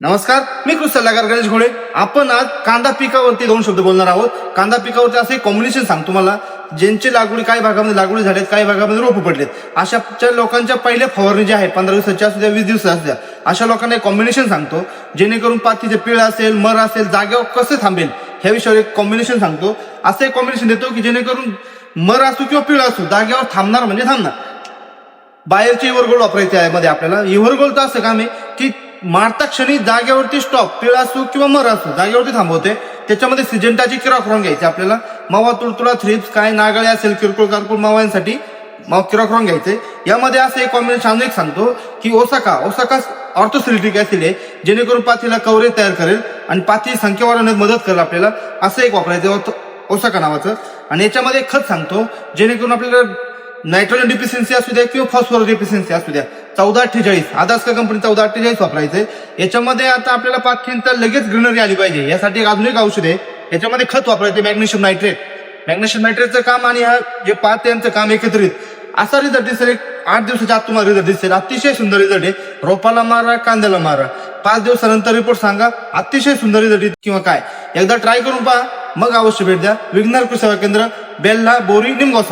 नमस्कार मी कृषी सल्लागार गणेश घोळे आपण आज कांदा पिकावरती दोन शब्द बोलणार आहोत. कांदा पिकावरती असे कॉम्बिनेशन सांगतो मला ज्यांचे लागवडी काही भागामध्ये लागवडी झालेत काही भागामध्ये रोप पडलेत अशाच्या लोकांच्या पहिल्या फवारणी ज्या आहेत पंधरा दिवसाच्या असू द्या वीस दिवसाच्या असू द्या अशा लोकांना एक कॉम्बिनेशन सांगतो. जेणेकरून पातीचे पिळ असेल मर असेल जागेवर कसे थांबेल ह्या विषयावर एक कॉम्बिनेशन सांगतो. असं एक कॉम्बिनेशन देतो की जेणेकरून मर असू किंवा पिळ असू जागेवर थांबणार म्हणजे थांबणार. बाहेरचे इव्हरगोल वापरायचे आहे मध्ये आपल्याला. इव्हरगोल तर असं काम आहे की मारता क्षणी जागेवरती स्टॉप पिळ असू किंवा मर असू जागेवरती थांबवते. त्याच्यामध्ये सिजेंटाची किराक रॉंग घ्यायची आपल्याला. मावा तुळतुळा थ्रिप्स काय नागाळे असेल किरकोळ कारकोळ मावांसाठी माव किरॉक रॉंग घ्यायचे. यामध्ये असं एक कॉम्बिनेशन एक सांगतो की ओसाका ओसाका ऑर्थोसिलिटिक ऍसिड आहे जेणेकरून पाथीला कवरेज तयार करेल आणि पाथी संख्या वाढवण्यात मदत करेल आपल्याला. असं एक वापरायचं ओसाका नावाचं. आणि याच्यामध्ये एक खत सांगतो जेणेकरून आपल्याला नायट्रोजन डिफिशियन्सी असू द्या किंवा फॉस्फरस डिफिशियन्सी असू द्या. चौदा अठ्ठेचाळीस. आदास्का कंपनी चौदा अठ्ठेचाळीस वापरायचे याच्यामध्ये आता आपल्याला पाच क्विंटल लगेच ग्रीनरी आली पाहिजे. यासाठी एक अजून एक औषध आहे. याच्यामध्ये खत वापरायचे मॅग्नेशियम नायट्रेट मॅग्नेशियम नायट्रेटचं काम आणि हा जे पाच यांचं काम एकत्रित. असा रिझल्ट दिसेल. एक आठ दिवसाच्या आत तुम्हाला रिझल्ट दिसेल. अतिशय सुंदर रिझल्ट आहे. रोपाला मारा कांद्याला मारा. पाच दिवसानंतर रिपोर्ट सांगा. अतिशय सुंदर रिझल्ट किंवा काय. एकदा ट्राय करून पहा. मग अवश्य भेट द्या. विघ्नार कृषी सेवा केंद्र बेल्ला बोरी निमगाव